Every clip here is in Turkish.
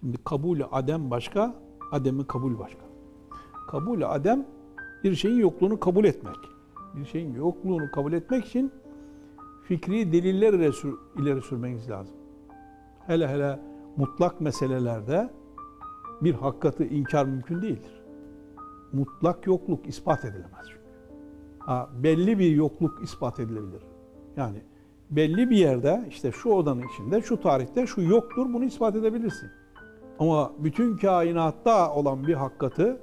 Şimdi kabulü adem başka, ademi kabul başka. Kabulü adem bir şeyin yokluğunu kabul etmek. Bir şeyin yokluğunu kabul etmek için fikri deliller ile sür- ileri sürmeniz lazım. Hele hele mutlak meselelerde bir hakikati inkar mümkün değildir. Mutlak yokluk ispat edilemez çünkü. Ha, belli bir yokluk ispat edilebilir. Yani belli bir yerde işte şu odanın içinde şu tarihte şu yoktur bunu ispat edebilirsin. Ama bütün kainatta olan bir hakikati,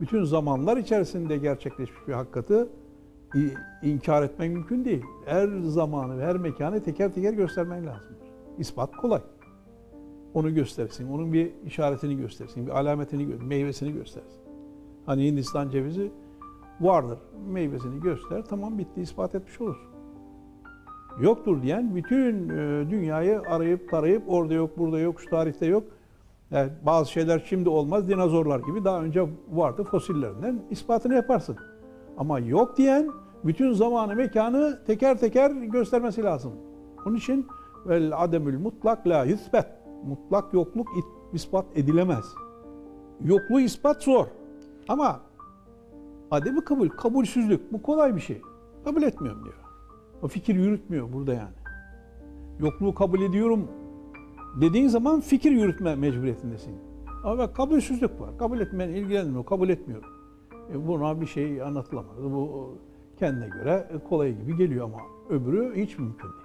bütün zamanlar içerisinde gerçekleşmiş bir hakikati inkar etmek mümkün değil. Her zamanı ve her mekanı teker teker göstermen lazımdır. İspat kolay. Onu gösterirsin, onun bir işaretini gösterirsin, bir alametini, meyvesini gösterirsin. Hani Hindistan cevizi vardır, meyvesini göster, tamam bitti, ispat etmiş olursun. Yoktur diyen bütün e, dünyayı arayıp tarayıp orada yok, burada yok, şu tarihte yok. Yani bazı şeyler şimdi olmaz, dinozorlar gibi daha önce vardı fosillerinden ispatını yaparsın. Ama yok diyen bütün zamanı, mekanı teker teker göstermesi lazım. Onun için vel ademül mutlak la yüsbet. Mutlak yokluk ispat edilemez. Yokluğu ispat zor. Ama ademi kabul, kabulsüzlük bu kolay bir şey. Kabul etmiyorum diyor. O fikir yürütmüyor burada yani. Yokluğu kabul ediyorum dediğin zaman fikir yürütme mecburiyetindesin. Ama bak kabulsüzlük var. Kabul etmeyen ilgilenmiyor, kabul etmiyor. E buna bir şey anlatılamaz. Bu kendine göre kolay gibi geliyor ama öbürü hiç mümkün değil.